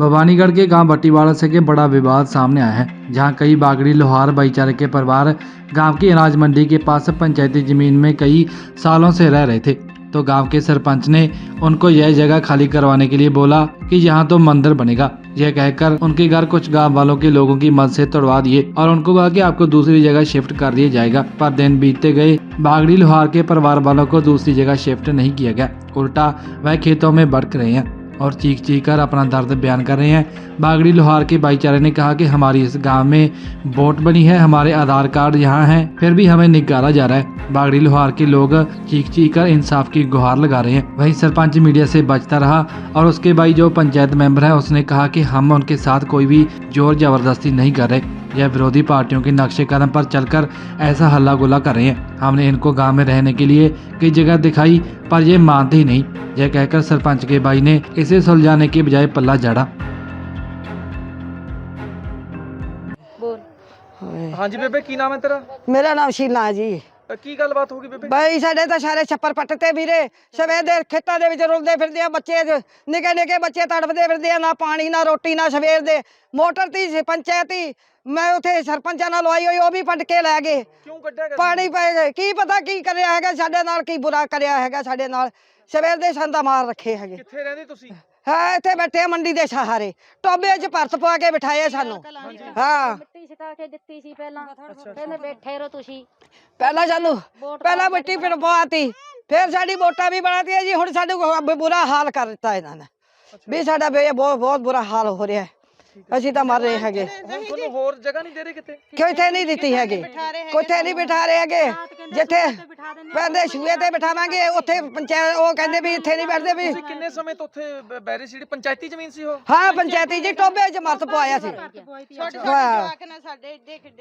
بھوانی گڑھ کے گاؤں بھٹی واڑہ سے کے بڑا وواد سامنے آیا ہے، جہاں کئی باگڑی لوہار بھائی چارے کے پروار گاؤں کی اناج منڈی کے پاس پنچایتی زمین میں کئی سالوں سے رہ رہے تھے۔ تو گاؤں کے سرپنچ نے ان کو یہ جگہ خالی کروانے کے لیے بولا کہ یہاں تو مندر بنے گا۔ یہ کہہ کر ان کے گھر کچھ گاؤں والوں کے لوگوں کی مد سے توڑوا دیے اور ان کو کہا کہ آپ کو دوسری جگہ شفٹ کر دیا جائے گا۔ پر دن بیتتے گئے باگڑی لوہار کے پروار والوں کو دوسری جگہ شفٹ نہیں کیا گیا۔ الٹا وہ کھیتوں میں بڑک رہے ہیں۔ اور چیخ چیخ کر اپنا درد بیان کر رہے ہیں۔ باگڑی لوہار کے بھائی چارے نے کہا کہ ہماری اس گاؤں میں بوٹ بنی ہے، ہمارے آدھار کارڈ یہاں ہیں، پھر بھی ہمیں نکالا جا رہا ہے۔ باگڑی لوہار کے لوگ چیخ چیخ کر انصاف کی گہار لگا رہے ہیں۔ وہی سرپنچ میڈیا سے بچتا رہا اور اس کے بھائی جو پنچایت ممبر ہے، اس نے کہا کہ ہم ان کے ساتھ کوئی بھی زور زبردستی نہیں کر رہے۔ یہ ویرودھی پارٹیوں کے نقش قدم پر چل کر ایسا ہلا گلا کر رہے ہیں۔ ہم نے ان کو گاؤں میں رہنے کے لیے کئی جگہ دکھائی پر یہ مانتے ہی نہیں۔ یہ کہہ کر سرپنچ کے بھائی نے اسے سلجھانے کے بجائے پلہ جھاڑا۔ ہاں جی بیبے کی نام ہے تیرا؟ میرا نام شیلا جی۔ ਅ, ਕੀ ਗੱਲਬਾਤ ਹੋ ਗਈ ਬੇਬੇ? ਬਈ ਸਾਡੇ ਤਾਂ ਸਾਰੇ ਛੱਪਰ ਪੱਟ ਤੇ ਵੀਰੇ। ਸਵੇਰ ਦੇ ਖੇਤਾਂ ਦੇ ਵਿੱਚ ਰੁਲਦੇ ਫਿਰਦੇ ਆ ਬੱਚੇ ਨਿੱਕੇ ਨਿੱਕੇ ਬੱਚੇ ਤੜਫਦੇ ਫਿਰਦੇ ਆ ਨਾ ਪਾਣੀ ਨਾ ਰੋਟੀ ਨਾ ਸਵੇਰ ਦੇ। ਮੋਟਰ ਤੀ ਪੰਚਾਇਤੀ ਮੈਂ ਉਥੇ ਸਰਪੰਚਾਂ ਨਾਲ ਲਵਾਈ ਹੋਈ ਉਹ ਵੀ ਪੱਟ ਕੇ ਲੈ ਗਏ। ਕਿਉਂ ਕੱਢਿਆ ਗਿਆ ਪਾਣੀ ਪੈ ਗਏ। ਕੀ ਪਤਾ ਕੀ ਕਰਿਆ ਹੈਗਾ ਸਾਡੇ ਨਾਲ ਕੀ ਬੁਰਾ ਕਰਿਆ ਹੈਗਾ ਸਾਡੇ ਨਾਲ। ਸਵੇਰ ਦੇ ਸੰਦਾ ਮਾਰ ਰੱਖੇ ਹੈਗੇ। ਕਿੱਥੇ ਰਹਿੰਦੇ ਤੁਸੀਂ? ਹਾਂ ਇੱਥੇ ਬੈਠੇ ਆ ਮੰਡੀ ਦੇ ਸਹਾਰੇ। ਟੋਬੇ 'ਚ ਭਰਤ ਪਵਾ ਕੇ ਬਿਠਾਏ ਸਾਨੂੰ। ਹਾਂ। ਮਿੱਟੀ ਛਟਾ ਕੇ ਦਿੱਤੀ ਸੀ ਪਹਿਲਾਂ। ਕਹਿੰਦੇ ਬੈਠੇ ਰਹੋ ਤੁਸੀਂ। ਪਹਿਲਾਂ ਸਾਨੂੰ ਪਹਿਲਾਂ ਮਿੱਟੀ ਫਿਰ ਪਵਾਤੀ। ਫਿਰ ਸਾਡੀ ਵੋਟਾਂ ਵੀ ਬਣਾਤੀਆਂ ਜੀ। ਹੁਣ ਸਾਡੇ ਕੋਲ ਬੁਰਾ ਹਾਲ ਕਰ ਦਿੱਤਾ ਇਹਨਾਂ ਨੇ। ਵੀ ਸਾਡਾ ਬੇ ਬਹੁਤ ਬਹੁਤ ਬੁਰਾ ਹਾਲ ਹੋ ਰਿਹਾ ਹੈ। ਅਸੀਂ ਤਾਂ ਮਰ ਰਹੇ ਹੈਗੇ। ਤੁਹਾਨੂੰ ਹੋਰ ਜਗ੍ਹਾ ਨਹੀਂ ਦੇ ਰਹੇ ਕਿਤੇ? ਕਿਥੇ ਨਹੀਂ ਦਿੱਤੀ ਹੈਗੀ? ਕਿਥੇ ਨਹੀਂ ਬਿਠਾ ਰਹੇ ਹੈਗੇ? ਜਿੱਥੇ ਪੈਂਦੇ ਸ਼ੂਏ ਤੇ ਬਿਠਾਵਾਂਗੇ ਉੱਥੇ ਪੰਚਾਇਤ ਉਹ ਕਹਿੰਦੇ ਵੀ ਇੱਥੇ ਨਹੀਂ ਬੈਠਦੇ ਵੀ। ਤੁਸੀਂ ਕਿੰਨੇ ਸਮੇਂ ਤੋਂ ਉੱਥੇ ਬੈਰੀ ਸੀੜੀ ਪੰਚਾਇਤੀ ਜ਼ਮੀਨ ਸੀ ਉਹ? ਹਾਂ ਪੰਚਾਇਤੀ ਜੀ ਟੋਬੇ 'ਚ ਮਰਤ ਪਵਾਇਆ ਸੀ। ਹਾਂ।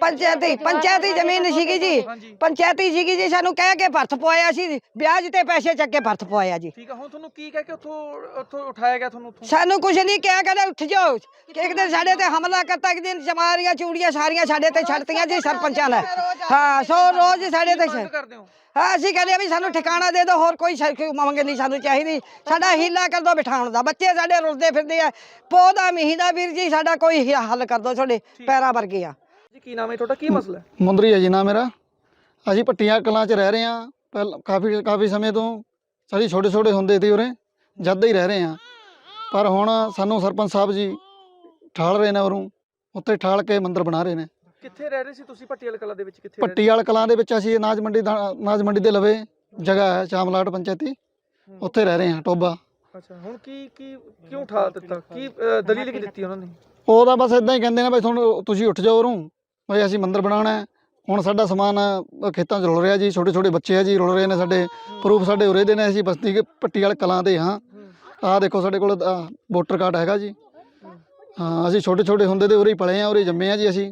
ਪੰਚਾਇਤੀ ਪੰਚਾਇਤੀ ਜ਼ਮੀਨ ਸੀਗੀ ਜੀ। ਪੰਚਾਇਤੀ ਸੀਗੀ ਜੀ ਸਾਨੂੰ ਕਹਿ ਕੇ ਭਰਤ ਪਵਾਇਆ ਸੀ ਵਿਆਜ ਤੇ ਪੈਸੇ ਚੱਕ ਕੇ ਭਰਤ ਪਵਾਇਆ ਜੀ। ਠੀਕ ਆ ਹੁਣ ਤੁਹਾਨੂੰ ਕੀ ਕਹਿ ਕੇ ਉੱਥੋਂ ਉੱਥੋਂ ਉਠਾਇਆ ਗਿਆ ਤੁਹਾਨੂੰ ਉੱਥੋਂ? ਸਾਨੂੰ ਕੁਝ ਨਹੀਂ ਕਿਹਾ ਕਹਿੰਦੇ ਉੱਠ ਜਾਓ। ਇੱਕ ਦਿਨ ਸਾਡੇ ਤੇ ਹਮਲਾ ਕਰਤਾ ਇੱਕ ਦਿਨ ਚਮਾਰੀਆਂ ਚੂੜੀਆਂ ਸਾਰੀਆਂ ਸਾਡੇ ਤੇ ਛੱਡਤੀਆਂ ਜੀ ਸਰਪੰਚਾਂ ਨੇ। ਹਾਂ ਸੋ ਰੋਜ਼ ਸਾਡੇ ਤੇ ਕਰਦੇ ਹੋ ਹਾਂ? ਅਸੀਂ ਕਹਿੰਦੇ ਆ ਵੀ ਸਾਨੂੰ ਠਿਕਾਣਾ ਦੇ ਦਿਓ ਹੋਰ ਕੋਈ ਮੰਗ ਨਹੀਂ ਸਾਨੂੰ ਚਾਹੀਦੀ ਸਾਡਾ ਹੀਲਾ ਕਰ ਦਿਓ ਬਿਠਾਉਣ ਦਾ। ਬੱਚੇ ਸਾਡੇ ਰੁਲਦੇ ਫਿਰਦੇ ਆ। ਪੌਦਾ ਮਹੀਨਾ ਵੀਰ ਜੀ ਸਾਡਾ ਕੋਈ ਹੀ- ਹੱਲ ਕਰ ਦਿਓ ਤੁਹਾਡੇ ਪੈਰਾਂ ਵਰਗੇ ਆ। ਜੀ ਕੀ ਨਾਮ ਹੈ ਤੁਹਾਡਾ? ਕੀ ਮਸਲਾ ਹੈ? ਮੁੰਦਰੀ ਹੈ ਜੀ ਨਾ ਮੇਰਾ। ਅਸੀਂ ਪੱਟੀਆਂ ਕਲਾਂ 'ਚ ਰਹਿ ਰਹੇ ਹਾਂ। ਪਹਿਲ ਕਾਫੀ ਕਾਫੀ ਸਮੇਂ ਤੋਂ ਅਸੀਂ ਛੋਟੇ ਛੋਟੇ ਹੁੰਦੇ ਸੀ ਉਰੇ। ਜਦ ਦੇ ਹੀ ਰਹਿ ਰਹੇ ਹਾਂ। ਪਰ ਹੁਣ ਸਾਨੂੰ ਸਰਪੰਚ ਸਾਹਿਬ ਜੀ ਠਾਲ ਰਹੇ ਨੇ ਉਰੋਂ। ਉੱਤੇ ਠਾਲ ਕੇ ਮੰਦਿਰ ਬਣਾ ਰਹੇ ਨੇ। ਕਿੱਥੇ ਰਹਿ ਰਹੇ ਸੀ ਤੁਸੀਂ? ਪੱਟੀਆਲ ਕਲਾ ਦੇ ਵਿੱਚ ਕਿੱਥੇ ਰਹਿ ਰਹੇ ਪੱਟੀ ਵਾਲ ਕਲਾਂ ਦੇ ਵਿੱਚ ਅਸੀਂ ਅਨਾਜ ਮੰਡੀ ਦਾ ਅਨਾਜ ਮੰਡੀ ਦੇ ਲਵੇ ਜਗ੍ਹਾ ਹੈ ਚਾਮਲਾਟ ਪੰਚਾਇਤੀ। ਉੱਥੇ ਰਹਿ ਰਹੇ ਹਾਂ ਟੋਬਾ। ਅੱਛਾ ਹੁਣ ਕੀ ਕੀ ਕਿਉਂ ਉਠਾ ਦਿੱਤਾ? ਕੀ ਅ, ਦਲੀਲ ਕੀ ਦਿੱਤੀ ਉਹਨਾਂ ਨੇ? ਉਹ ਤਾਂ ਬਸ ਇਦਾਂ ਹੀ ਕਹਿੰਦੇ ਨੇ ਬਈ ਤੁਹਾਨੂੰ ਤੁਸੀਂ ਉੱਠ ਜਾਓ ਉਰੋਂ। ਬਈ ਅਸੀਂ ਮੰਦਿਰ ਬਣਾਉਣਾ ਹੈ। ਹੁਣ ਸਾਡਾ ਸਮਾਨ ਅ, ਖੇਤਾਂ 'ਚ ਰੁਲ ਰਿਹਾ ਜੀ ਛੋਟੇ ਛੋਟੇ ਬੱਚੇ ਆ ਜੀ ਰੁਲ ਰਹੇ ਨੇ ਸਾਡੇ। ਪ੍ਰੂਫ ਸਾਡੇ ਉਰੇ ਦੇ ਨੇ ਅਸੀਂ ਬਸਤੀ ਕੇ ਪੱਟੀ ਵਾਲੇ ਕਲਾਂ ਦੇ ਹਾਂ। ਆਹ ਦੇਖੋ ਸਾਡੇ ਕੋਲ ਵੋਟਰ ਕਾਰਡ ਹੈਗਾ ਜੀ। ਹਾਂ। ਅਸੀਂ ਛੋਟੇ ਛੋਟੇ ਹੁੰਦੇ ਤੇ ਉਰੇ ਹੀ ਪਲੇ ਆ ਉਰੇ ਹੀ ਜੰਮੇ ਆ ਜੀ ਅਸੀਂ।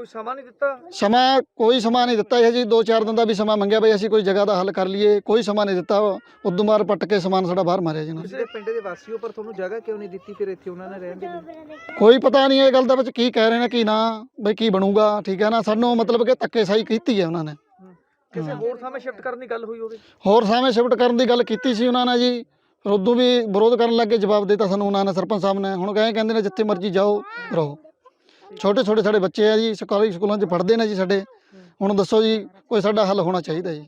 ਕੋਈ ਸਮਾਂ ਨਹੀਂ ਦਿੱਤਾ? ਸਮਾਂ ਕੋਈ ਸਮਾਂ ਨਹੀਂ ਦਿੱਤਾ ਜੀ। ਦੋ ਚਾਰ ਦਿਨ ਦਾ ਵੀ ਸਮਾਂ ਮੰਗਿਆ ਬਈ ਅਸੀਂ ਕੋਈ ਜਗ੍ਹਾ ਦਾ ਹੱਲ ਕਰ ਲਈਏ ਕੋਈ ਸਮਾਂ ਨਹੀਂ ਦਿੱਤਾ। ਉਦੋਂ ਮਾਰ ਪੱਟ ਕੇ ਸਮਾਨ ਸਾਡਾ ਬਾਹਰ ਮਾਰਿਆ ਜੀ ਉਹਨਾਂ ਨੇ। ਕਿਸੇ ਪਿੰਡ ਦੇ ਵਾਸੀਓ ਪਰ ਤੁਹਾਨੂੰ ਜਗ੍ਹਾ ਕਿਉਂ ਨਹੀਂ ਦਿੱਤੀ? ਫਿਰ ਇੱਥੇ ਉਹਨਾਂ ਨੇ ਰਹਿਣ ਦੇ ਲਈ ਕੋਈ ਪਤਾ ਨਹੀਂ ਇਹ ਗੱਲ ਦਾ ਵਿੱਚ ਕੀ ਕਹਿ ਰਹੇ ਨੇ ਕੀ ਨਾ ਬਈ ਕੀ ਬਣੂਗਾ ਠੀਕ ਹੈ ਨਾ? ਸਾਨੂੰ ਮਤਲਬ ਕਿ ਧੱਕੇਸ਼ਾਹੀ ਕੀਤੀ ਹੈ ਉਹਨਾਂ ਨੇ। ਕਿਸੇ ਹੋਰ ਥਾਂ ਸ਼ਿਫਟ ਕਰਨ ਦੀ ਗੱਲ ਹੋਈ ਹੋਵੇ? ਹੋਰ ਸਾਵੇਂ ਸ਼ਿਫਟ ਕਰਨ ਦੀ ਗੱਲ ਕੀਤੀ ਸੀ ਉਹਨਾਂ ਨੇ ਜੀ। ਉਦੋਂ ਵੀ ਵਿਰੋਧ ਕਰਨ ਲੱਗੇ ਜਵਾਬ ਦਿੱਤਾ ਸਾਨੂੰ ਉਹਨਾਂ ਨੇ ਸਰਪੰਚ ਸਾਹਿਬ ਨੇ। ਹੁਣ ਕਹੇ ਕਹਿੰਦੇ ਨੇ ਜਿੱਥੇ ਮਰਜ਼ੀ ਜਾਓ ਰਹੋ। ਛੋਟੇ ਛੋਟੇ ਸਾਡੇ ਬੱਚੇ ਆ ਜੀ ਸਰਕਾਰੀ ਸਕੂਲਾਂ 'ਚ ਪੜ੍ਹਦੇ ਨੇ ਜੀ ਸਾਡੇ। ਹੁਣ ਦੱਸੋ ਜੀ ਕੋਈ ਸਾਡਾ ਹੱਲ ਹੋਣਾ ਚਾਹੀਦਾ ਜੀ।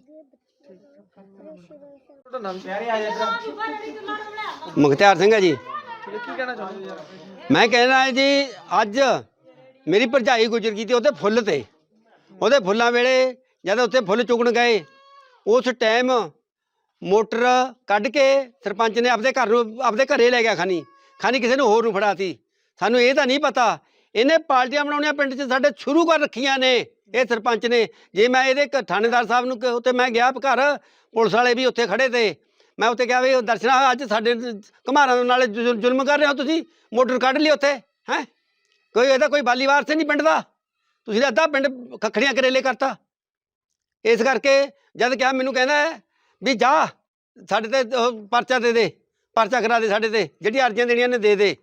ਤੁਹਾਡਾ ਨਾਮ ਮੁਖਤਿਆਰ ਸਿੰਘ ਹੈ ਜੀ। ਕੀ ਕਹਿਣਾ ਚਾਹੁੰਦੇ ਮੈਂ ਕਹਿਣਾ ਹੈ ਜੀ ਅੱਜ ਮੇਰੀ ਭਰਜਾਈ ਗੁਜ਼ਰ ਗਈ ਤੇ ਉਹਦੇ ਫੁੱਲ ਤੇ। ਉਹਦੇ ਫੁੱਲਾਂ ਵੇਲੇ ਜਦ ਉੱਥੇ ਫੁੱਲ ਚੁਗਣ ਗਏ ਉਸ ਟਾਈਮ ਮੋਟਰ ਕੱਢ ਕੇ ਸਰਪੰਚ ਨੇ ਆਪਦੇ ਘਰ ਨੂੰ ਆਪਦੇ ਘਰੇ ਲੈ ਗਿਆ ਖਾਨੀ ਖਾਨੀ ਕਿਸੇ ਨੂੰ ਹੋਰ ਨੂੰ ਫੜਾਤੀ। ਸਾਨੂੰ ਇਹ ਤਾਂ ਨਹੀਂ ਪਤਾ ਇਹਨੇ ਪਾਰਟੀਆਂ ਬਣਾਉਣੀਆਂ ਪਿੰਡ 'ਚ ਸਾਡੇ ਸ਼ੁਰੂ ਕਰ ਰੱਖੀਆਂ ਨੇ, ਇਹ ਸਰਪੰਚ ਨੇ। ਜੇ ਮੈਂ ਇਹਦੇ ਘ- ਥਾਣੇਦਾਰ ਸਾਹਿਬ ਨੂੰ ਉੱਤੇ ਮੈਂ ਗਿਆ ਘਰ, ਪੁਲਿਸ ਵਾਲੇ ਵੀ ਉੱਥੇ ਖੜੇ ਤੇ। ਮੈਂ ਉੱਥੇ ਕਿਹਾ ਵੀ ਉਹ ਦਰਸ਼ਨਾ, ਅੱਜ ਸਾਡੇ ਘਮਾਰਾਂ ਨਾਲ ਜ਼ੁਲਮ ਕਰ ਰਹੇ ਹੋ ਤੁਸੀਂ, ਮੋਟਰ ਕੱਢ ਲਈ ਉੱਥੇ, ਹੈ? ਕੋਈ ਇਹਦਾ ਕੋਈ ਬਾਲੀਵਾਰ ਸੇ ਨਹੀਂ ਪਿੰਡ ਦਾ। ਤੁਸੀਂ ਤਾਂ ਅੱਧਾ ਪਿੰਡ ਖੱਖੜੀਆਂ ਕਰੇਲੇ ਕਰਤਾ। ਇਸ ਕਰਕੇ ਜਦ ਕਿਹਾ ਮੈਨੂੰ ਕਹਿੰਦਾ ਹੈ ਵੀ ਜਾ, ਸਾਡੇ ਤੇ ਪਰਚਾ ਦੇ ਦੇ, ਪਰਚਾ ਕਰਾ ਦੇ ਸਾਡੇ ਤੇ, ਜਿਹੜੀ ਅਰਜ਼ੀਆਂ ਦੇਣੀਆਂ ਨੇ ਦੇ ਦੇ।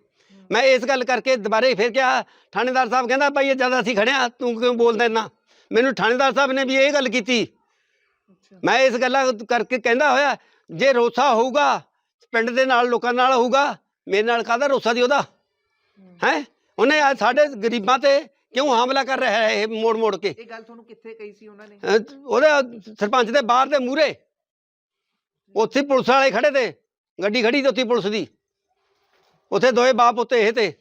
ਮੈਂ ਇਸ ਗੱਲ ਕਰਕੇ ਦੁਬਾਰੇ ਫਿਰ ਕਿਹਾ ਥਾਣੇਦਾਰ ਸਾਹਿਬ ਕਹਿੰਦਾ ਭਾਈ ਇਹ ਜਦ ਅਸੀਂ ਖੜਿਆ ਤੂੰ ਕਿਉਂ ਬੋਲਦਾ ਇੰਨਾ? ਮੈਨੂੰ ਥਾਣੇਦਾਰ ਸਾਹਿਬ ਨੇ ਵੀ ਇਹ ਗੱਲ ਕੀਤੀ। ਮੈਂ ਇਸ ਗੱਲਾਂ ਕਰਕੇ ਕਹਿੰਦਾ ਹੋਇਆ ਜੇ ਰੋਸਾ ਹੋਊਗਾ ਪਿੰਡ ਦੇ ਨਾਲ ਲੋਕਾਂ ਨਾਲ ਹੋਊਗਾ ਮੇਰੇ ਨਾਲ ਕਾਹਦਾ ਰੋਸਾ ਦੀ ਉਹਦਾ? ਹੈ। ਉਹਨੇ ਅੱਜ ਸਾਡੇ ਗਰੀਬਾਂ ਤੇ ਕਿਉਂ ਹਮਲਾ ਕਰ ਰਿਹਾ ਹੈ ਇਹ ਮੋੜ ਮੋੜ ਕੇ? ਇਹ ਗੱਲ ਤੁਹਾਨੂੰ ਕਿੱਥੇ ਕਹੀ ਸੀ ਉਹਨਾਂ ਨੇ? ਉਹਦੇ ਸਰਪੰਚ ਦੇ ਬਾਹਰ ਦੇ ਮੂਹਰੇ। ਉੱਥੇ ਪੁਲਿਸ ਵਾਲੇ ਖੜੇ ਤੇ ਗੱਡੀ ਖੜੀ ਤੇ ਉੱਥੇ ਪੁਲਿਸ ਦੀ। ਉੱਥੇ ਦੋਏ ਬਾਪ ਉੱਤੇ ਇਹ ਤੇ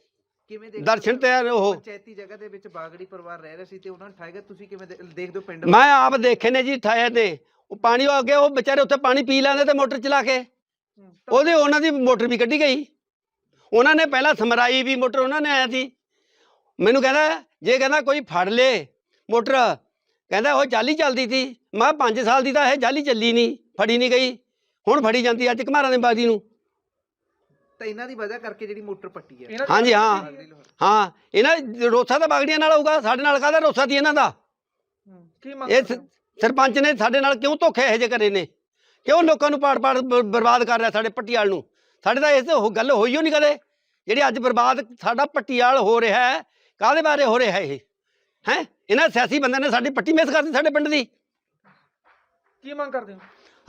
ਕਿਵੇਂ ਦੇਖਦੇ ਦਰਸ਼ਨ ਤੇ ਉਹ। ਪੰਚਾਇਤੀ ਜਗ੍ਹਾ ਦੇ ਵਿੱਚ ਬਾਗੜੀ ਪਰਿਵਾਰ ਰਹਿ ਰਿਹਾ ਸੀ ਤੇ ਉਹਨਾਂ ਨੂੰ ਠਾਇਆ ਗਿਆ ਤੁਸੀਂ ਕਿਵੇਂ ਦੇ- ਦੇਖਦੇ ਹੋ ਪਿੰਡ ਮੈਂ ਆਪ ਦੇਖੇ ਨੇ ਜੀ ਠਾਇਆ ਤੇ। ਉਹ ਪਾਣੀ ਉਹ ਅੱਗੇ ਉਹ ਵਿਚਾਰੇ ਉੱਥੇ ਪਾਣੀ ਪੀ ਲੈਂਦੇ ਤੇ ਮੋਟਰ ਚਲਾ ਕੇ। ਤਾਂ ਉਹਦੇ ਉਹਨਾਂ ਦੀ ਮੋਟਰ ਵੀ ਕੱਢੀ ਗਈ। ਉਹਨਾਂ ਨੇ ਪਹਿਲਾਂ ਸਮਰਾਈ ਵੀ ਮੋਟਰ ਉਹਨਾਂ ਨੇ ਆਇਆ ਸੀ। ਮੈਨੂੰ ਕਹਿੰਦਾ ਜੇ ਕਹਿੰਦਾ ਕੋਈ ਫੜ ਲੇ ਮੋਟਰ ਕਹਿੰਦਾ ਉਹ ਜਾਲੀ ਚੱਲਦੀ ਸੀ। ਮੈਂ 5 ਸਾਲ ਦੀ ਤਾਂ ਇਹ ਜਾਲੀ ਚੱਲੀ ਨਹੀਂ ਫੜੀ ਨਹੀਂ ਗਈ। ਹੁਣ ਫੜੀ ਜਾਂਦੀ ਅੱਜ ਘਮਾਰਾਂ ਦੇ ਬਾਜੀ ਨੂੰ। ਤਾਂ ਇਹਨਾਂ ਦੀ ਵਜ੍ਹਾ ਕਰਕੇ ਜਿਹੜੀ ਮੋਟਰ ਪੱਟੀ ਹੈ। ਹਾਂਜੀ, ਹਾਂ। ਹਾਂ ਇਹਨਾਂ ਰੋਸਾ ਤਾਂ ਬਾਗੜੀਆਂ ਨਾਲ ਹੋਊਗਾ ਸਾਡੇ ਨਾਲ ਕਾਹਦਾ ਰੋਸਾ ਦੀ ਇਹਨਾਂ ਦਾ? ਕੀ ਮੰਗ ਇਹ ਕਰਦੇ ਸ- ਸਰਪੰਚ ਨੇ ਸਾਡੇ ਨਾਲ ਕਿਉਂ ਧੋਖੇ ਇਹੋ ਜਿਹੇ ਕਰੇ ਨੇ? ਕਿਉਂ ਲੋਕਾਂ ਨੂੰ ਪਾੜ ਪਾੜ ਬ- ਬਰਬਾਦ ਕਰ ਰਿਹਾ ਸਾਡੇ ਪੱਟੀਆਲ ਨੂੰ? ਸਾਡੇ ਤਾਂ ਇਸ ਤੇ ਉਹ ਗੱਲ ਹੋਈ ਓ ਨਹੀਂ ਕਦੇ ਜਿਹੜੀ ਅੱਜ ਬਰਬਾਦ ਸਾਡਾ ਪੱਟੀਆਲ ਹੋ ਰਿਹਾ ਹੈ ਕਾਹਦੇ ਬਾਰੇ ਹੋ ਰਿਹਾ ਇਹ? ਹੈ? ਇਹਨਾਂ ਸਿਆਸੀ ਬੰਦਿਆਂ ਨੇ ਸਾਡੀ ਪੱਟੀ ਮਿਸ ਕਰਤੀ ਸਾਡੇ ਪਿੰਡ ਦੀ। ਕੀ ਮੰਗ ਕਰਦੇ ਹੋ?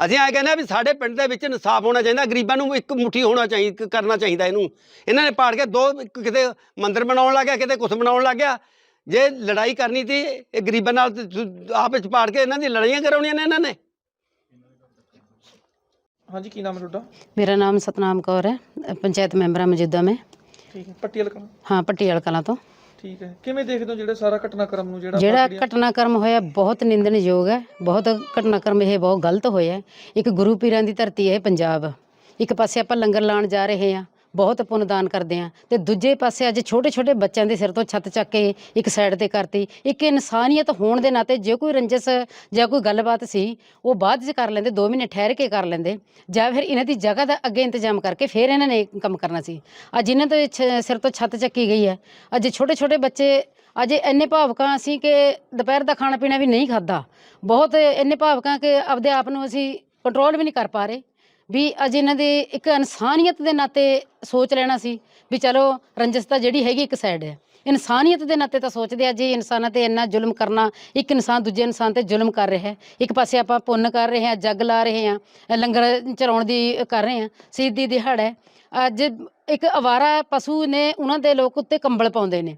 ਅਸੀਂ ਐਂ ਕਹਿੰਦੇ ਆ ਵੀ ਸਾਡੇ ਪਿੰਡ ਦੇ ਵਿੱਚ ਇਨਸਾਫ ਹੋਣਾ ਚਾਹੀਦਾ ਗਰੀਬਾਂ ਨੂੰ ਇੱਕ ਮੁਠੀ ਹੋਣਾ ਚਾਹੀਦਾ ਕਰਨਾ ਚਾਹੀਦਾ ਇਹਨੂੰ। ਇਹਨਾਂ ਨੇ ਪਾੜ ਕੇ ਦੋ ਕਿਤੇ ਮੰਦਿਰ ਬਣਾਉਣ ਲੱਗ ਗਿਆ ਕਿਤੇ ਕੁਛ ਬਣਾਉਣ ਲੱਗ ਗਿਆ। ਜੇ ਲੜਾਈ ਕਰਨੀ ਸੀ ਇਹ ਗਰੀਬਾਂ ਨਾਲ ਆਪ ਵਿੱਚ ਪਾੜ ਕੇ ਇਹਨਾਂ ਦੀ ਲੜਾਈਆਂ ਕਰਾਉਣੀਆਂ ਨੇ ਇਹਨਾਂ ਨੇ। ਹਾਂਜੀ ਕੀ ਨਾਮ ਹੈ ਤੁਹਾਡਾ? ਮੇਰਾ ਨਾਮ ਸਤਨਾਮ ਕੌਰ ਹੈ ਪੰਚਾਇਤ ਮੈਂਬਰ ਹਾਂ ਮੌਜੂਦਾ ਮੈਂ। ਠੀਕ ਹੈ ਪੱਟੀ ਵਾਲਾ ਹਾਂ ਪੱਟੀਆਲ ਕਲਾਂ ਤੋਂ। ਠੀਕ ਹੈ। ਕਿਵੇਂ ਦੇਖਦੇ ਹੋ ਜਿਹੜੇ ਸਾਰਾ ਘਟਨਾਕ੍ਰਮ ਨੂੰ ਜਿਹੜਾ ਜਿਹੜਾ ਘਟਨਾਕ੍ਰਮ ਹੋਇਆ ਬਹੁਤ ਨਿੰਦਣਯੋਗ ਹੈ। ਬਹੁਤ ਘਟਨਾਕ੍ਰਮ ਇਹ ਬਹੁਤ ਗਲਤ ਹੋਇਆ ਹੈ। ਇੱਕ ਗੁਰੂ ਪੀਰਾਂ ਦੀ ਧਰਤੀ ਹੈ ਇਹ ਪੰਜਾਬ। ਇੱਕ ਪਾਸੇ ਆਪਾਂ ਲੰਗਰ ਲਾਣ ਜਾ ਰਹੇ ਹਾਂ। ਬਹੁਤ ਪੁੰਨਦਾਨ ਕਰਦੇ ਹਾਂ। ਤੇ ਦੂਜੇ ਪਾਸੇ ਅੱਜ ਛੋਟੇ ਛੋਟੇ ਬੱਚਿਆਂ ਦੇ ਸਿਰ ਤੋਂ ਛੱਤ ਚੱਕ ਕੇ ਇੱਕ ਸਾਈਡ ਤੇ ਕਰਤੀ। ਇੱਕ ਇਨਸਾਨੀਅਤ ਹੋਣ ਦੇ ਨਾਤੇ ਜੇ ਕੋਈ ਰੰਜਸ ਜਾਂ ਕੋਈ ਗੱਲਬਾਤ ਸੀ, ਉਹ ਬਾਅਦ 'ਚ ਕਰ ਲੈਂਦੇ 2 ਮਹੀਨੇ ਠਹਿਰ ਕੇ ਕਰ ਲੈਂਦੇ। ਜਾਂ ਫਿਰ ਇਹਨਾਂ ਦੀ ਜਗ੍ਹਾ ਦਾ ਅੱਗੇ ਇੰਤਜ਼ਾਮ ਕਰਕੇ ਫਿਰ ਇਹਨਾਂ ਨੇ ਕੰਮ ਕਰਨਾ ਸੀ। ਅੱਜ ਇਹਨਾਂ ਦੇ ਛ- ਸਿਰ ਤੋਂ ਛੱਤ ਚੱਕੀ ਗਈ ਹੈ। ਅੱਜ ਛੋਟੇ ਛੋਟੇ ਬੱਚੇ ਅੱਜ ਇੰਨੇ ਭਾਵਕਾਂ ਅਸੀਂ ਕਿ ਦੁਪਹਿਰ ਦਾ ਖਾਣਾ ਪੀਣਾ ਵੀ ਨਹੀਂ ਖਾਦਾ ਬਹੁਤ ਇੰਨੇ ਭਾਵਕਾਂ ਕਿ ਆਪਦੇ ਆਪ ਨੂੰ ਅਸੀਂ ਕੰਟਰੋਲ ਵੀ ਨਹੀਂ ਕਰ ਪਾ ਰਹੇ। ਵੀ ਅੱਜ ਇਹਨਾਂ ਦੇ ਇੱਕ ਇਨਸਾਨੀਅਤ ਦੇ ਨਾਤੇ ਸੋਚ ਲੈਣਾ ਸੀ ਵੀ ਚਲੋ ਰੰਜਸ ਤਾਂ ਜਿਹੜੀ ਹੈਗੀ ਇੱਕ ਸਾਈਡ ਹੈ। ਇਨਸਾਨੀਅਤ ਦੇ ਨਾਤੇ ਤਾਂ ਸੋਚਦੇ ਆ, ਜੀ ਇਨਸਾਨਾਂ ਤੇ ਇੰਨਾ ਜ਼ੁਲਮ ਕਰਨਾ, ਇੱਕ ਇਨਸਾਨ ਦੂਜੇ ਇਨਸਾਨ ਤੇ ਜ਼ੁਲਮ ਕਰ ਰਿਹਾ ਹੈ, ਇੱਕ ਪਾਸੇ ਆਪਾਂ ਪੁੰਨ ਕਰ ਰਹੇ ਹਾਂ, ਜੱਗ ਲਾ ਰਹੇ ਹਾਂ ਲੰਗਰ ਚਲਾਉਣ ਦੀ ਕਰ ਰਹੇ ਹਾਂ ਸਿੱਧੀ ਦਿਹਾੜਾ ਹੈ। ਅੱਜ ਇੱਕ ਅਵਾਰਾ ਪਸ਼ੂ ਨੇ ਉਹਨਾਂ ਦੇ ਲੋਕ ਉੱਤੇ ਕੰਬਲ ਪਾਉਂਦੇ ਨੇ।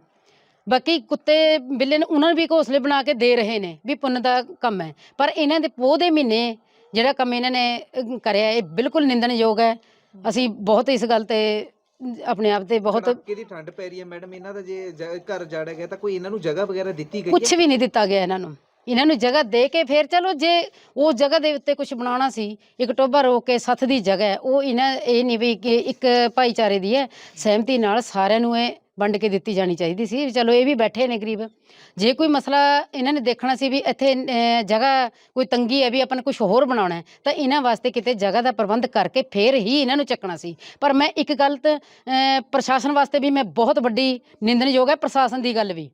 ਬਾਕੀ ਕੁੱਤੇ, ਬਿੱਲੇ ਨੇ ਉਹਨਾਂ ਨੂੰ ਵੀ ਘੋਸਲੇ ਬਣਾ ਕੇ ਦੇ ਰਹੇ ਨੇ ਵੀ ਪੁੰਨ ਦਾ ਕੰਮ ਹੈ। ਪਰ ਇਹਨਾਂ ਦੇ ਪੋਹ ਦੇ ਮਹੀਨੇ ਜਿਹੜਾ ਕੰਮ ਇਹਨਾਂ ਨੇ ਅਹ, ਕਰਿਆ ਇਹ ਬਿਲਕੁਲ ਨਿੰਦਣਯੋਗ ਹੈ। ਅਸੀਂ ਬਹੁਤ ਇਸ ਗੱਲ ਤੇ ਆਪਣੇ ਆਪ ਤੇ ਬਹੁਤ ਕੜਾਕੇ ਦੀ ਠੰਡ ਪੈ ਰਹੀ ਹੈ ਮੈਡਮ ਇਹਨਾਂ ਦਾ ਜੇ ਜ- ਘਰ ਜਾੜਿਆ ਗਿਆ ਤਾਂ ਕੋਈ ਇਹਨਾਂ ਨੂੰ ਜਗ੍ਹਾ ਵਗੈਰਾ ਦਿੱਤੀ ਗਈ ਕੁਝ ਵੀ ਨਹੀਂ ਦਿੱਤਾ ਗਿਆ ਇਹਨਾਂ ਨੂੰ। ਇਹਨਾਂ ਨੂੰ ਜਗ੍ਹਾ ਦੇ ਕੇ ਫਿਰ ਚਲੋ ਜੇ ਉਸ ਜਗ੍ਹਾ ਦੇ ਉੱਤੇ ਕੁਝ ਬਣਾਉਣਾ ਸੀ ਇੱਕ ਟੋਭਾ ਰੋਕ ਕੇ ਸੱਥ ਦੀ ਜਗ੍ਹਾ ਹੈ ਉਹ ਇਹਨਾਂ ਇਹ ਨਹੀਂ ਵੀ ਕਿ ਇੱਕ ਭਾਈਚਾਰੇ ਦੀ ਹੈ। ਸਹਿਮਤੀ ਨਾਲ ਸਾਰਿਆਂ ਨੂੰ ਇਹ ਵੰਡ ਕੇ ਦਿੱਤੀ ਜਾਣੀ ਚਾਹੀਦੀ ਸੀ ਵੀ ਚਲੋ ਇਹ ਵੀ ਬੈਠੇ ਨੇ ਗਰੀਬ। ਜੇ ਕੋਈ ਮਸਲਾ ਇਹਨਾਂ ਨੇ ਦੇਖਣਾ ਸੀ ਵੀ ਇੱਥੇ ਅਹ, ਜਗ੍ਹਾ ਕੋਈ ਤੰਗੀ ਹੈ ਵੀ ਆਪਾਂ ਨੇ ਕੁਝ ਹੋਰ ਬਣਾਉਣਾ ਹੈ ਤਾਂ ਇਹਨਾਂ ਵਾਸਤੇ ਕਿਤੇ ਜਗ੍ਹਾ ਦਾ ਪ੍ਰਬੰਧ ਕਰਕੇ ਫਿਰ ਹੀ ਇਹਨਾਂ ਨੂੰ ਚੱਕਣਾ ਸੀ। ਪਰ ਮੈਂ ਇੱਕ ਗੱਲ ਤਾਂ ਅਹ, ਪ੍ਰਸ਼ਾਸਨ ਵਾਸਤੇ ਵੀ ਮੈਂ ਬਹੁਤ ਵੱਡੀ ਨਿੰਦਣਯੋਗ ਹੈ ਪ੍ਰਸ਼ਾਸਨ ਦੀ ਗੱਲ ਵੀ।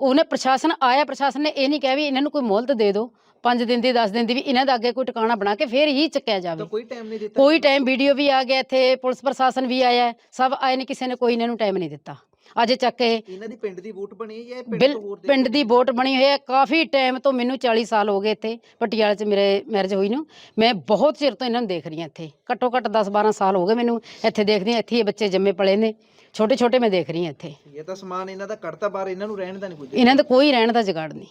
ਉਹਨੇ ਪ੍ਰਸ਼ਾਸਨ ਆਇਆ ਪ੍ਰਸ਼ਾਸਨ ਨੇ ਇਹ ਨਹੀਂ ਕਿਹਾ ਵੀ ਇਹਨਾਂ ਨੂੰ ਕੋਈ ਮੋਹਲਤ ਦੇ ਦਿਓ। 5 ਦਿਨ ਦੀ 10 ਦਿਨ ਦੀ ਵੀ ਇਹਨਾਂ ਦਾ ਅੱਗੇ ਕੋਈ ਟਿਕਾਣਾ ਬਣਾ ਕੇ ਫਿਰ ਹੀ ਚੱਕਿਆ ਜਾਵੇ। ਤਾਂ ਕੋਈ ਟਾਈਮ ਨਹੀਂ ਦਿੱਤਾ। ਕੋਈ ਟਾਈਮ ਵੀਡੀਓ ਵੀ ਆ ਗਿਆ ਇੱਥੇ ਪੁਲਿਸ ਪ੍ਰਸ਼ਾਸਨ ਵੀ ਆਇਆ ਸਭ ਆਏ ਨੇ ਕਿਸੇ ਨੇ ਕੋਈ ਇਹਨਾਂ ਨੂੰ ਟਾਈਮ ਨਹੀਂ ਦਿੱਤਾ। ਅੱਜ ਚੱਕ ਕੇ ਇਹਨਾਂ ਦੀ ਪਿੰਡ ਦੀ ਵੋਟ ਬਣੀ ਹੈ ਪਿੰਡ ਤੋਂ ਦੇ ਪਿੰਡ ਦੀ ਵੋਟ ਬਣੀ ਹੋਈ ਹੈ। ਕਾਫੀ ਟਾਈਮ ਤੋਂ ਮੈਨੂੰ 40 ਸਾਲ ਹੋ ਗਏ ਇੱਥੇ ਪਟਿਆਲੇ 'ਚ ਮੇਰੇ ਮੈਰਿਜ ਹੋਈ ਨੂੰ। ਮੈਂ ਬਹੁਤ ਚਿਰ ਤੋਂ ਇਹਨਾਂ ਨੂੰ ਦੇਖ ਰਹੀ ਹਾਂ ਇੱਥੇ। ਘੱਟੋ ਘੱਟ 10 12 ਸਾਲ ਹੋ ਗਏ ਮੈਨੂੰ ਇੱਥੇ ਦੇਖਦੀ ਹਾਂ ਇੱਥੇ ਹੀ ਇਹ ਬੱਚੇ ਜੰਮੇ ਪਲੇ ਨੇ। ਛੋਟੇ ਛੋਟੇ ਮੈਂ ਦੇਖ ਰਹੀ ਹਾਂ ਇੱਥੇ। ਇਹ ਤਾਂ ਸਮਾਨ ਇਹਨਾਂ ਦਾ ਕੱਢਤਾ ਬਾਹਰ ਇਹਨਾਂ ਨੂੰ ਰਹਿਣ ਦਾ ਨਹੀਂ ਕੁਝ ਇਹਨਾਂ ਦਾ ਕੋਈ ਰਹਿਣ ਦਾ ਜਗਾੜ ਨਹੀਂ।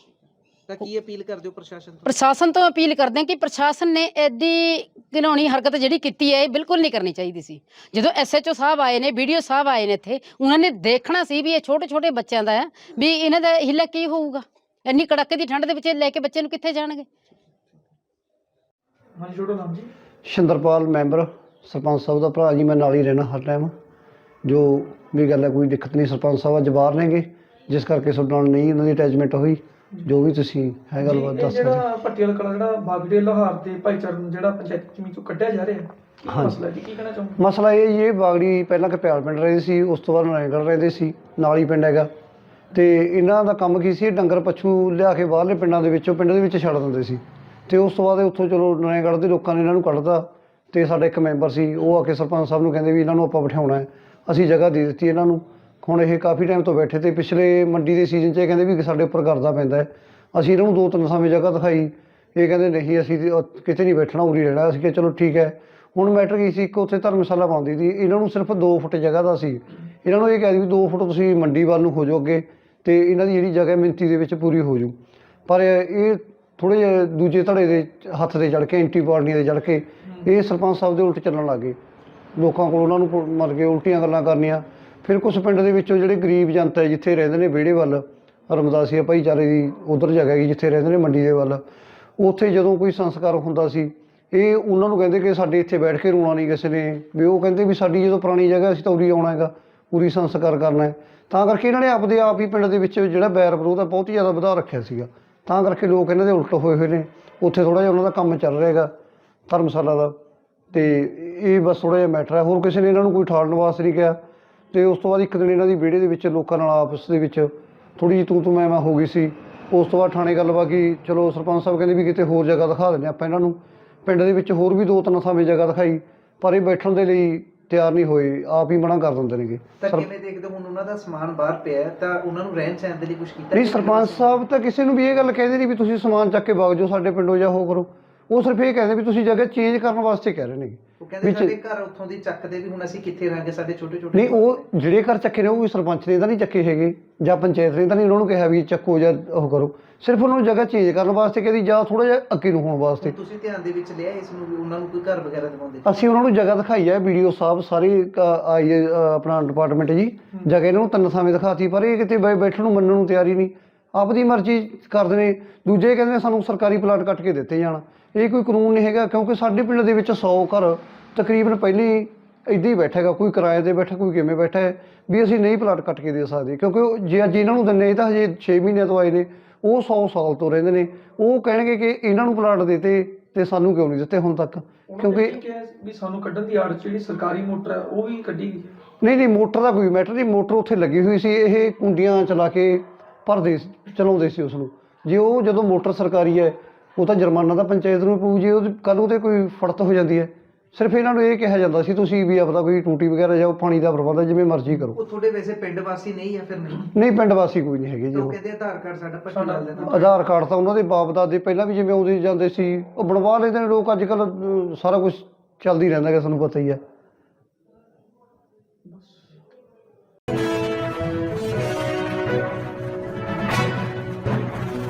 ਤਾਂ ਕੀ ਅਪੀਲ ਕਰਦੇ ਹੋ ਪ੍ਰਸ਼ਾਸਨ ਤੋਂ? ਪ੍ਰਸ਼ਾਸਨ ਤੋਂ ਅਪੀਲ ਕਰਦੇ ਹਾਂ ਕਿ ਪ੍ਰਸ਼ਾਸਨ ਨੇ ਐਡੀ ਘਿਨਾਉਣੀ ਹਰਕਤ ਜਿਹੜੀ ਕੀਤੀ ਹੈ ਇਹ ਬਿਲਕੁਲ ਨਹੀਂ ਕਰਨੀ ਚਾਹੀਦੀ ਸੀ। ਜਦੋਂ ਐਸਐਚਓ ਸਾਹਿਬ ਆਏ ਨੇ ਵੀਡੀਓ ਸਾਹਿਬ ਆਏ ਨੇ ਇੱਥੇ ਉਹਨਾਂ ਨੇ ਦੇਖਣਾ ਸੀ ਵੀ ਇਹ ਛੋਟੇ ਛੋਟੇ ਬੱਚਿਆਂ ਦਾ ਹੈ ਵੀ ਇਹਨਾਂ ਦਾ ਹਿੱਲਾ ਕੀ ਹੋਊਗਾ? ਇੰਨੀ ਕੜਾਕੇ ਦੀ ਠੰਡ ਦੇ ਵਿੱਚ ਇਹ ਲੈ ਕੇ ਬੱਚੇ ਨੂੰ ਕਿੱਥੇ ਜਾਣਗੇ? ਹਾਂਜੀ ਛੋਟੋ ਨਾਮ ਜੀ? ਸ਼ਿੰਦਰਪਾਲ ਮੈਂਬਰ ਸਰਪੰਚ ਸਾਹਿਬ ਦਾ ਭਰਾ ਜੀ ਮੈਂ ਨਾਲ ਹੀ ਰਹਿਣਾ ਹਰ ਟਾਈਮ। ਜੋ ਵੀ ਗੱਲ ਹੈ ਕੋਈ ਦਿੱਕਤ ਨਹੀਂ ਸਰਪੰਚ ਸਾਹਿਬ ਅੱਜ ਬਾਹਰ ਨੇਗੇ ਜਿਸ ਕਰਕੇ ਨਾਲ ਨਹੀਂ ਉਹਨਾਂ ਦੀ ਅਟੈਚਮੈਂਟ ਹੋਈ। ਜੋ ਵੀ ਤੁਸੀਂ ਹੈ ਗੱਲਬਾਤ ਦੱਸ ਸਕਦੇ ਜਿਹੜਾ ਪੱਟੀਆਲ ਕਲਾ ਜਿਹੜਾ ਬਾਗੜੇ ਲੋਹਾਰ ਦੇ ਭਾਈਚਾਰੇ ਨੂੰ ਜਿਹੜਾ ਪੰਚਾਇਤ ਜ਼ਮੀਨ ਚੋਂ ਕੱਢਿਆ ਜਾ ਰਿਹਾ ਹੈ ਕੀ। ਮਸਲਾ ਜੀ ਕੀ ਕਹਿਣਾ ਚਾਹੋਗੇ? ਮਸਲਾ ਇਹ ਜੀ ਇਹ ਬਾਗੜੀ ਪਹਿਲਾਂ ਕਪਿਆਲ ਪਿੰਡ ਰਹਿੰਦੇ ਸੀ ਉਸ ਤੋਂ ਬਾਅਦ ਨਾਰਾਇਣਗੜ੍ਹ ਰਹਿੰਦੇ ਸੀ ਨਾਲ ਹੀ ਪਿੰਡ ਹੈਗਾ। ਤੇ ਇਹਨਾਂ ਦਾ ਕੰਮ ਕੀ ਸੀ ਡੰਗਰ ਪਸ਼ੂ ਲਿਆ ਕੇ ਬਾਹਰਲੇ ਪਿੰਡਾਂ ਦੇ ਵਿੱਚੋਂ ਪਿੰਡ ਦੇ ਵਿੱਚ ਛੱਡ ਦਿੰਦੇ ਸੀ। ਤੇ ਉਸ ਤੋਂ ਬਾਅਦ ਉੱਥੋਂ ਚਲੋ ਨਾਰਾਇਣਗੜ੍ਹ ਦੇ ਲੋਕਾਂ ਨੇ ਇਹਨਾਂ ਨੂੰ ਕੱਢਤਾ ਤੇ ਸਾਡਾ ਇੱਕ ਮੈਂਬਰ ਸੀ ਉਹ ਆ ਕੇ ਸਰਪੰਚ ਸਾਹਿਬ ਨੂੰ ਕਹਿੰਦੇ ਵੀ ਇਹਨਾਂ ਨੂੰ ਆਪਾਂ ਬਿਠਾਉਣਾ ਹੈ ਅਸੀਂ ਜਗ੍ਹਾ ਦੇ ਦਿੱਤੀ ਇਹਨਾਂ ਨੂੰ। ਹੁਣ ਇਹ ਕਾਫੀ ਟਾਈਮ ਤੋਂ ਬੈਠੇ ਤੇ ਪਿਛਲੇ ਮੰਡੀ ਦੇ ਸੀਜ਼ਨ 'ਚ ਇਹ ਕਹਿੰਦੇ ਵੀ ਸਾਡੇ ਉੱਪਰ ਕਰਦਾ ਪੈਂਦਾ ਹੈ। ਅਸੀਂ ਇਹਨਾਂ ਨੂੰ ਦੋ ਤਿੰਨ ਸਮੇਂ ਜਗ੍ਹਾ ਦਿਖਾਈ। ਇਹ ਕਹਿੰਦੇ ਨਹੀਂ ਅਸੀਂ ਤੇ ਕਿਤੇ ਨਹੀਂ ਬੈਠਣਾ, ਉਰੀ ਰਹਿਣਾ। ਅਸੀਂ ਕਿਹਾ ਚਲੋ ਠੀਕ ਹੈ। ਹੁਣ ਮੈਟਰ ਕੀ ਸੀ, ਇੱਕ ਉੱਥੇ ਧਰਮਸ਼ਾਲਾ ਪਾਉਂਦੀ ਸੀ। ਇਹਨਾਂ ਨੂੰ ਸਿਰਫ 2 ਫੁੱਟ ਜਗ੍ਹਾ ਦਾ ਸੀ। ਇਹਨਾਂ ਨੂੰ ਇਹ ਕਹਿ ਦੀ ਵੀ 2 ਫੁੱਟ ਤੁਸੀਂ ਮੰਡੀ ਵੱਲ ਨੂੰ ਹੋ ਜਾਓ ਅੱਗੇ ਤੇ ਇਹਨਾਂ ਦੀ ਜਿਹੜੀ ਜਗ੍ਹਾ ਮਿੰਤੀ ਦੇ ਵਿੱਚ ਪੂਰੀ ਹੋ ਜੂ। ਪਰ ਇਹ ਥੋੜੇ ਜਿਹੇ ਦੂਜੇ ਧੜੇ ਦੇ ਹੱਥ ਦੇ ਚੜ ਕੇ ਐਂਟੀ ਪਾਰਟੀਆਂ ਦੇ ਚੜ ਕੇ ਇਹ ਸਰਪੰਚ ਸਾਹਿਬ ਦੇ ਉਲਟ ਚੱਲਣ ਲੱਗ ਗਏ। ਲੋਕਾਂ ਕੋਲ ਉਹਨਾਂ ਨੂੰ ਕੋ- ਮਰ ਕੇ ਉਲਟੀਆਂ ਗੱਲਾਂ ਕਰਨੀਆਂ। ਫਿਰ ਕੁਝ ਪਿੰਡ ਦੇ ਵਿੱਚੋਂ ਜਿਹੜੇ ਗਰੀਬ ਜਨਤਾ ਹੈ, ਜਿੱਥੇ ਰਹਿੰਦੇ ਨੇ ਵਿਹੜੇ ਵੱਲ ਰਮਦਾਸੀਆ ਭਾਈਚਾਰੇ ਦੀ ਉਧਰ ਜਗ੍ਹਾ ਹੈਗੀ, ਜਿੱਥੇ ਰਹਿੰਦੇ ਨੇ ਮੰਡੀ ਦੇ ਵੱਲ, ਉੱਥੇ ਜਦੋਂ ਕੋਈ ਸੰਸਕਾਰ ਹੁੰਦਾ ਸੀ, ਇਹ ਉਹਨਾਂ ਨੂੰ ਕਹਿੰਦੇ ਕਿ ਸਾਡੇ ਇੱਥੇ ਬੈਠ ਕੇ ਰੋਣਾ ਨਹੀਂ ਕਿਸੇ ਨੇ, ਵੀ ਉਹ ਕਹਿੰਦੇ ਵੀ ਸਾਡੀ ਜਦੋਂ ਪੁਰਾਣੀ ਜਗ੍ਹਾ ਅਸੀਂ ਤਾਂ ਉਰੀ ਆਉਣਾ ਹੈਗਾ ਪੂਰੀ ਸੰਸਕਾਰ ਕਰਨਾ ਹੈ। ਤਾਂ ਕਰਕੇ ਇਹਨਾਂ ਨੇ ਆਪਦੇ ਆਪ ਹੀ ਪਿੰਡ ਦੇ ਵਿੱਚ ਜਿਹੜਾ ਬੈਰ ਵਿਰੋਧ ਆ ਬਹੁਤ ਹੀ ਜ਼ਿਆਦਾ ਵਧਾ ਰੱਖਿਆ ਸੀਗਾ। ਤਾਂ ਕਰਕੇ ਲੋਕ ਇਹਨਾਂ ਦੇ ਉਲਟ ਹੋਏ ਹੋਏ ਨੇ, ਉੱਥੇ ਥੋੜਾ ਜਿਹਾ ਉਹਨਾਂ ਦਾ ਕੰਮ ਚੱਲ ਰਿਹਾ ਹੈਗਾ, ਧਰਮਸ਼ਾਲਾ ਦਾ। ਤੇ ਇਹ ਬਸ ਥੋੜਾ ਜਿਹਾ ਮੈਟਰ ਹੈ, ਹੋਰ ਕਿਸੇ ਨੇ ਇਹਨਾਂ ਨੂੰ ਕੋਈ ਠਾਲਣ ਵਾਸਤੇ ਨਹੀਂ ਕਿਹਾ। ਤੇ ਉਸ ਤੋਂ ਬਾਅਦ ਇੱਕ ਦਿਨ ਇਹਨਾਂ ਦੀ ਵਿਹੜੇ ਦੇ ਵਿੱਚ ਲੋਕਾਂ ਨਾਲ ਆਪਸ ਦੇ ਵਿੱਚ ਥੋੜੀ ਜਿਹੀ ਤੂੰ ਤੂੰ ਮੈਂ ਮੈਂ ਹੋ ਗਈ ਸੀ। ਉਸ ਤੋਂ ਬਾਅਦ ਥਾਣੇ ਗੱਲਬਾਤ ਕੀ ਚਲੋ ਸਰਪੰਚ ਸਾਹਿਬ ਕਹਿੰਦੇ ਵੀ ਕਿਤੇ ਹੋਰ ਜਗ੍ਹਾ ਦਿਖਾ ਦਿੰਦੇ ਆਪਾਂ ਇਹਨਾਂ ਨੂੰ। ਪਿੰਡ ਦੇ ਵਿੱਚ ਹੋਰ ਵੀ ਦੋ ਤਿੰਨ ਥਾਵੇਂ ਜਗ੍ਹਾ ਦਿਖਾਈ ਪਰ ਇਹ ਬੈਠਣ ਦੇ ਲਈ ਤਿਆਰ ਨਹੀਂ ਹੋਏ ਆਪ ਹੀ ਮਨਾ ਕਰ ਦਿੰਦੇ ਨੇਗੇ। ਤਾਂ ਸਰ- ਕਿਵੇਂ ਦੇਖਦੇ ਹੋ ਹੁਣ ਉਹਨਾਂ ਦਾ ਸਮਾਨ ਬਾਹਰ ਪਿਆ ਹੈ, ਤਾਂ ਉਹਨਾਂ ਨੂੰ ਰਹਿਣ ਸਹਿਣ ਦੇ ਲਈ ਕੁਝ ਕੀਤਾ ਨਹੀਂ ਕਿ ਸਰਪੰਚ ਸਾਹਿਬ ਤਾਂ ਕਿਸੇ ਨੂੰ ਵੀ ਇਹ ਗੱਲ ਕਹਿੰਦੇ ਨਹੀਂ ਵੀ ਤੁਸੀਂ ਸਮਾਨ ਚੱਕ ਕੇ ਵਗ ਜਾਓ ਸਾਡੇ ਪਿੰਡੋਂ ਜਾਂ ਹੋ ਕਰੋ। ਉਹ ਸਿਰਫ ਇਹ ਕਹਿੰਦੇ ਵੀ ਤੁਸੀਂ ਜਗ੍ਹਾ ਚੇਂਜ ਕਰਨ ਵਾਸਤੇ ਕਹਿ ਰਹੇ ਨੇ ਉਹ ਕਹਿੰਦੇ ਵਿੱਚ- ਸਾਡੇ ਘਰ ਉੱਥੋਂ ਦੀ ਚੱਕਦੇ ਵੀ ਹੁਣ ਅਸੀਂ ਕਿੱਥੇ ਰਹਾਂਗੇ ਸਾਡੇ ਛੋਟੇ ਛੋਟੇ ਨਹੀਂ ਉਹ ਜਿਹੜੇ ਘਰ ਚੱਕੇ ਨੇ ਉਹ ਵੀ ਸਰਪੰਚ ਨੇ ਤਾਂ ਨਹੀਂ ਚੱਕੇ ਹੈਗੇ ਜਾਂ ਪੰਚਾਇਤ ਨੇ ਤਾਂ ਨਹੀਂ ਉਹਨਾਂ ਨੂੰ ਕਿਹਾ ਵੀ ਚੱਕੋ ਜਾਂ ਉਹ ਕਰੋ। ਸਿਰਫ ਉਹਨਾਂ ਨੂੰ ਜਗ੍ਹਾ ਚੇਂਜ ਕਰਨ ਵਾਸਤੇ ਕਹਿੰਦੀ ਜਾਂ ਥੋੜਾ ਜਿਹਾ ਅੱਗੇ ਨੂੰ ਹੋਣ ਵਾਸਤੇ। ਤੁਸੀਂ ਧਿਆਨ ਦੇ ਵਿੱਚ ਲਿਆ ਇਸ ਨੂੰ ਵੀ ਉਹਨਾਂ ਨੂੰ ਕੋਈ ਘਰ ਵਗੈਰਾ ਦਿਵਾਉਂਦੇ ਅਸੀਂ ਉਹਨਾਂ ਨੂੰ ਜਗ੍ਹਾ ਦਿਖਾਈ ਹੈ ਵੀਡੀਓ ਸਾਹਿਬ ਸਾਰੀ ਕ- ਆਈ ਹੈ, ਅ, ਆਪਣਾ ਡਿਪਾਰਟਮੈਂਟ ਜੀ। ਜਗ੍ਹਾ ਇਹਨਾਂ ਨੂੰ ਤਿੰਨ ਥਾਵੇਂ ਦਿਖਾਤੀ ਪਰ ਇਹ ਕਿਤੇ ਬੈ- ਬੈਠਣ ਨੂੰ ਮੰਨਣ ਨੂੰ ਤਿਆਰੀ ਨਹੀਂ। ਆਪਦੀ ਮਰਜ਼ੀ ਕਰਦੇ ਨੇ। ਦੂਜੇ ਕਹਿੰਦੇ ਨੇ ਸਾਨੂੰ ਸਰਕਾਰੀ ਪਲਾਟ ਕੱਟ ਕੇ ਦਿੱਤੇ ਜਾਣ। ਇਹ ਕੋਈ ਕਾਨੂੰਨ ਨਹੀਂ ਹੈਗਾ ਕਿਉਂਕਿ ਸਾਡੇ ਪਿੰਡ ਦੇ ਵਿੱਚ 100 ਘਰ ਤਕਰੀਬਨ ਪਹਿਲੇ ਇੱਦਾਂ ਹੀ ਬੈਠਾ ਹੈਗਾ ਕੋਈ ਕਿਰਾਏ ਤੇ ਬੈਠਾ ਕੋਈ ਕਿਵੇਂ ਬੈਠਾ ਹੈ ਵੀ ਅਸੀਂ ਨਹੀਂ ਪਲਾਟ ਕੱਟ ਕੇ ਦੇ ਸਕਦੇ। ਕਿਉਂਕਿ ਜੇ ਅੱਜ ਇਹਨਾਂ ਨੂੰ ਦਿੰਨੇ ਇਹ ਤਾਂ ਹਜੇ 6 ਮਹੀਨਿਆਂ ਤੋਂ ਆਏ ਨੇ ਉਹ 100 ਸਾਲ ਤੋਂ ਰਹਿੰਦੇ ਨੇ। ਉਹ ਕਹਿਣਗੇ ਕਿ ਇਹਨਾਂ ਨੂੰ ਪਲਾਟ ਦਿੱਤੇ ਤੇ ਸਾਨੂੰ ਕਿਉਂ ਨਹੀਂ ਦਿੱਤੇ ਹੁਣ ਤੱਕ? ਕਿਉਂਕਿ ਵੀ ਸਾਨੂੰ ਕੱਢਣ ਦੀ ਆੜ ਜਿਹੜੀ ਸਰਕਾਰੀ ਮੋਟਰ ਹੈ ਉਹ ਵੀ ਕੱਢੀ ਗਈ ਨਹੀਂ ਨਹੀਂ ਮੋਟਰ ਦਾ ਕੋਈ ਮੈਟਰ ਨਹੀਂ ਮੋਟਰ ਉੱਥੇ ਲੱਗੀ ਹੋਈ ਸੀ ਇਹ ਕੁੰਡੀਆਂ ਚਲਾ ਕੇ ਭਰਦੇ ਚਲਾਉਂਦੇ ਸੀ ਉਸ ਨੂੰ ਜੇ ਉਹ ਜਦੋਂ ਮੋਟਰ ਸਰਕਾਰੀ ਹੈ ਉਹ ਤਾਂ ਜੁਰਮਾਨਾ ਤਾਂ ਪੰਚਾਇਤ ਨੂੰ ਪਊ ਜੇ ਉਹ ਕੱਲ ਉਹਤੇ ਕੋਈ ਫੜਤ ਹੋ ਜਾਂਦੀ ਹੈ। ਸਿਰਫ ਇਹਨਾਂ ਨੂੰ ਇਹ ਕਿਹਾ ਜਾਂਦਾ ਸੀ ਤੁਸੀਂ ਵੀ ਆਪਦਾ ਕੋਈ ਟੂਟੀ ਵਗੈਰਾ ਜਾਂ ਪਾਣੀ ਦਾ ਪ੍ਰਬੰਧ ਜਿਵੇਂ ਮਰਜ਼ੀ ਕਰੋ। ਉਹ ਤੁਹਾਡੇ ਵੈਸੇ ਪਿੰਡ ਵਾਸੀ ਨਹੀਂ ਹੈ ਫਿਰ? ਨਹੀਂ ਨਹੀਂ ਪਿੰਡ ਵਾਸੀ ਕੋਈ ਨਹੀਂ ਹੈਗੇ ਜੀ ਤਾਂ ਉਹ। ਉਹ ਕਹਿੰਦੇ ਆਧਾਰ ਕਾਰਡ ਸਾਡਾ ਭੱਟੀ ਲਾ ਦੇਣਾ ਆਧਾਰ ਕਾਰਡ ਤਾਂ ਉਹਨਾਂ ਦੇ ਬਾਪ ਦਾਦੇ ਪਹਿਲਾਂ ਵੀ ਜਿਵੇਂ ਆਉਂਦੇ ਜਾਂਦੇ ਸੀ ਉਹ ਬਣਵਾ ਲੈਂਦੇ ਨੇ ਲੋਕ ਅੱਜ ਕੱਲ ਸਾਰਾ ਕੁਝ ਚੱਲਦੀ ਰਹਿੰਦਾ ਹੈ ਤੁਹਾਨੂੰ ਪਤਾ ਹੀ ਹੈ।